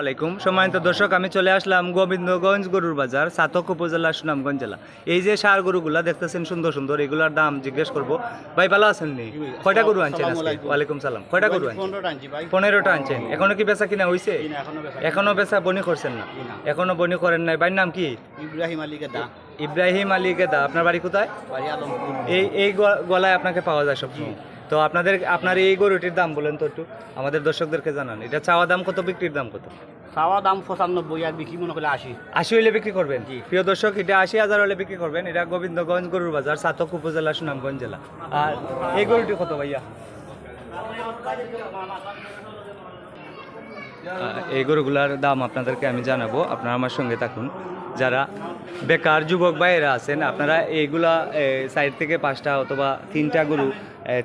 আলাইকুম। সম্মানিত দর্শক আমি চলে আসলাম গোবিন্দগঞ্জ গরুর বাজার সাতক উপজেলা সুনামগঞ্জ জেলা। এই যে সার গরুগুলা দেখতেছেন সুন্দর সুন্দর এগুলার দাম জিজ্ঞেস করব ভাই ভালো আছেন নি? কয়টা গরু আনছেন ওয়ালাইকুম সালাম। কয়টা গরু আনছেন? পনেরোটা আনছেন। এখনও কি বেচা কিনা হইছে? কিনা এখনও বেচা বনি করছেন না? এখনও বনি করেন নাই। ভাইয়ের নাম কি? ইব্রাহিম আলীকে দা ইব্রাহিম আলী গেদা। আপনার বাড়ি কোথায়? এই এই গলায় আপনাকে পাওয়া যায় সবসময়। তো আপনাদের আপনার এই গরুটির দাম বলেন তো একটু আমাদের দর্শকদেরকে জানান। এটা চাওয়া দাম কত বিক্রির দাম কত? চাওয়া দাম পঁচানব্বই আর বিক্রি মনে করলে আশি। আশি হইলে বিক্রি করবেন। প্রিয় দর্শক এটা আশি হাজার হলে বিক্রি করবেন। এটা গোবিন্দগঞ্জ গরুর বাজার সাতক উপজেলা সুনামগঞ্জ জেলা। আর এই গরুটি কত ভাইয়া? এই গরুগুলার দাম আপনাদেরকে আমি জানাব। আপনারা আমার সঙ্গে থাকুন। যারা বেকার যুবক ভাইয়েরা আছেন, আপনারা এইগুলা সাইড থেকে পাঁচটা অথবা তিনটা গরু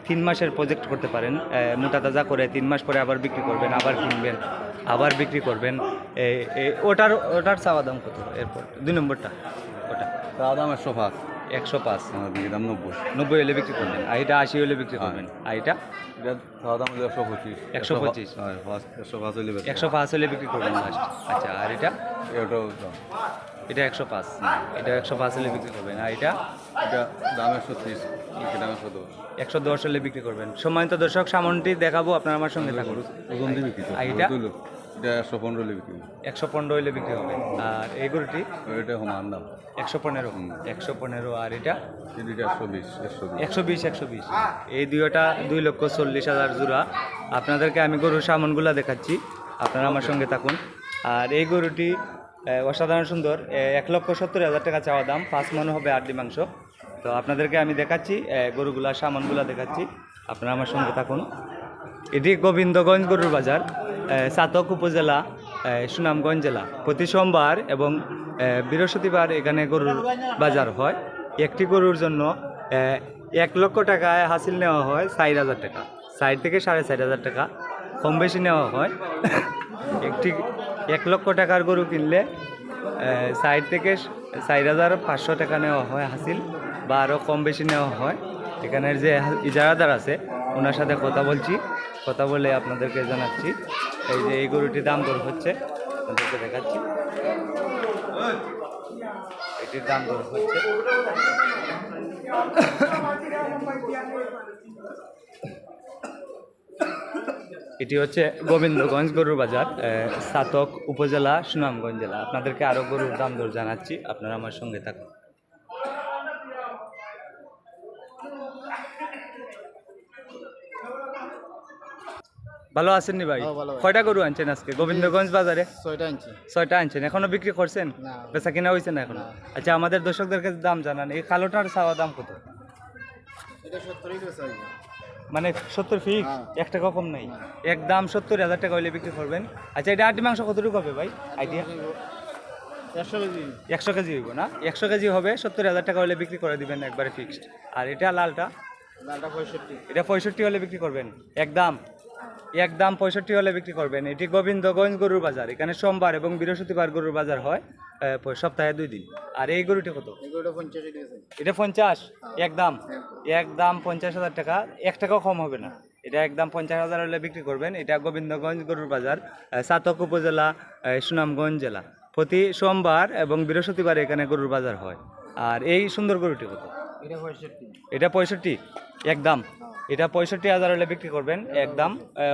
তিন মাসের প্রজেক্ট করতে পারেন। মোটা তাজা করে তিন মাস পরে আবার বিক্রি করবেন, আবার কিনবেন, আবার বিক্রি করবেন। ওটার ওটার চাওয়া দাম কত? এরপর, দুই নম্বরটা, ওটা। চাওয়া দাম একশো পাঁচ একশো পাঁচ। দাম নব্বই। নব্বই হলে বিক্রি করবেন। আর এটা আশি হলে বিক্রি করবেন। আর এটা? একশো পঁচিশ। একশো পঁচিশ। একশো পাঁচ হলে একশো পাঁচ হলে বিক্রি করবেন লাস্ট আচ্ছা আর এটা? এটাও দাম। এটা একশো পাঁচ। এটা একশো পাঁচ হলে বিক্রি করবেন। আর এটা? এটা দাম একশো ত্রিশ। একশো দশ। হলে বিক্রি করবেন। সম্মানিত দর্শক সামনটি দেখাবো আপনার আমার সঙ্গে থাকুন। বিক্রি আর এটা? এটা একশো পনেরো হলে বিক্রি একশো পনেরো হলে বিক্রি হবে। আর এই গরুটি? এটা সমান দাম একশো পনেরো। একশো পনেরো। আর এটা? দুইটা একশো বিশ একশো বিশ। এই দুইটা দুই লক্ষ চল্লিশ হাজার জোড়া। আপনাদেরকে আমি গরুর সামনগুলা দেখাচ্ছি। আপনারা আমার সঙ্গে থাকুন। আর এই গরুটি অসাধারণ সুন্দর। এক লক্ষ সত্তর হাজার টাকা চাওয়া দাম। পাঁচ মন হবে আটটি মাংস। তো আপনাদেরকে আমি দেখাচ্ছি গরুগুলা সামানগুলা দেখাচ্ছি। আপনারা আমার সঙ্গে থাকুন। এটি গোবিন্দগঞ্জ গরুর বাজার। সাতক উপজেলা সুনামগঞ্জ জেলা। প্রতি সোমবার এবং বৃহস্পতিবার এখানে গরুর বাজার হয়। একটি গরুর জন্য এক লক্ষ টাকায় হাসিল নেওয়া হয় ষাট হাজার টাকা। ষাট থেকে সাড়ে ষাট হাজার টাকা কম বেশি নেওয়া হয়। একটি এক লক্ষ টাকার গরু কিনলে ষাট থেকে ষাট হাজার পাঁচশো টাকা নেওয়া হয় হাসিল বা আরও কম বেশি নেওয়া হয়। এখানের যে ইজারাদার আছে, ওনার সাথে কথা বলছি। কথা বলে আপনাদেরকে জানাচ্ছি। এই যে এই গরুটির দাম দর হচ্ছে, আপনাদেরকে দেখাচ্ছি। এটির দাম দর হচ্ছে। এটি হচ্ছে গোবিন্দগঞ্জ গরুর বাজার সাতক উপজেলা, সুনামগঞ্জ জেলা। আপনাদেরকে আরও গরুর দাম দর জানাচ্ছি, আপনারা আমার সঙ্গে থাকুন। ভালো আছেন নি ভাই? হ্যাঁ, কয়টা গরু আনছেন আজকে? গোবিন্দগঞ্জ বাজারে? ছয়টা আনছি। ছয়টা আনছেন। এখনও বিক্রি করছেন। বেচা কিনা হয়েছে না এখনও? আচ্ছা আমাদের দর্শকদেরকে দাম জানান। এই কালোটার চাওয়া দাম কত। মানে সত্তর ফিক্স হ্যাঁ। এক টাকা কম নাই। এক দাম সত্তর হাজার টাকা হইলে বিক্রি করবেন। আচ্ছা এটা আটি মাংস কতটুকু হবে ভাই? আইডিয়া? একশো কেজি। হইব না? একশো কেজি হবে সত্তর হাজার টাকা হলে বিক্রি করে দিবেন একবারে ফিক্সড আর এটা লালটা? এটা পঁয়ষট্টি হলে বিক্রি করবেন। একদম একদম পঁয়ষট্টি হলে বিক্রি করবেন। এটি গোবিন্দগঞ্জ গরুর বাজার। এখানে সোমবার এবং বৃহস্পতিবার গরুর বাজার হয় সপ্তাহে দুই দিন। আর এই গরুটি কত? এগুলোটা পঞ্চাশ বেচা এটা পঞ্চাশ? একদম একদম পঞ্চাশ হাজার টাকা। এক টাকাও কম হবে না। এটা একদম পঞ্চাশ হাজার হলে বিক্রি করবেন। এটা গোবিন্দগঞ্জ গরুর বাজার সাতক উপজেলা সুনামগঞ্জ জেলা। প্রতি সোমবার এবং বৃহস্পতিবার এখানে গরুর বাজার হয়। আর এই সুন্দর গরুটি কত? এটা পঁয়ষট্টি। এটা পঁয়ষট্টি? একদম এটা পঁয়ষট্টি হাজার হলে বিক্রি করবেন একদম।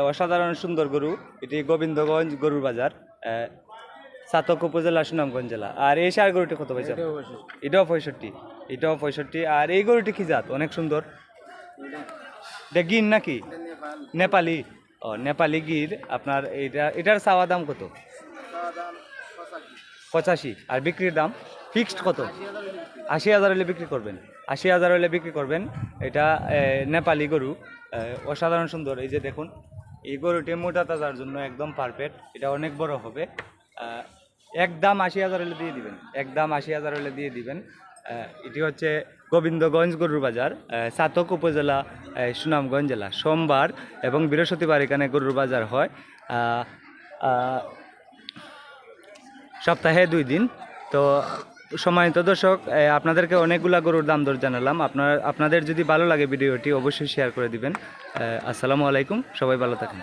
অসাধারণ সুন্দর গরু। এটি গোবিন্দগঞ্জ গরুর বাজার সাতক উপজেলা সুনামগঞ্জ জেলা। আর এই সার গরুটি কত পয়সা এটাও পঁয়ষট্টি। এটাও পঁয়ষট্টি। আর এই গরুটি কি জাত? অনেক সুন্দর। এটা গির নাকি? নেপালি। ও নেপালি গির। আপনার এটা এটার চাওয়া দাম কত? পঁচাশি। আর বিক্রির দাম? ফিক্সড কত? আশি হাজার হলে বিক্রি করবেন। আশি হাজার হলে বিক্রি করবেন। এটা নেপালি গরু। অসাধারণ সুন্দর। এই যে দেখুন এই গরুটি মোটা তাজার জন্য একদম পারফেক্ট এটা অনেক বড় হবে। আহ, একদম আশি হাজার হলে দিয়ে দিবেন। এক দাম আশি হাজার হলে দিয়ে দিবেন। এটি হচ্ছে গোবিন্দগঞ্জ গরুর বাজার সাতক উপজেলা সুনামগঞ্জ জেলা। সোমবার এবং বৃহস্পতিবার এখানে গরুর বাজার হয়। সপ্তাহে দুই দিন। তো সম্মানিত দর্শক আপনাদেরকে অনেকগুলা গরুর দাম দর জানালাম। আপনার, আপনাদের যদি ভালো লাগে ভিডিওটি, অবশ্যই শেয়ার করে দিবেন। আসসালামু আলাইকুম, সবাই ভালো থাকেন।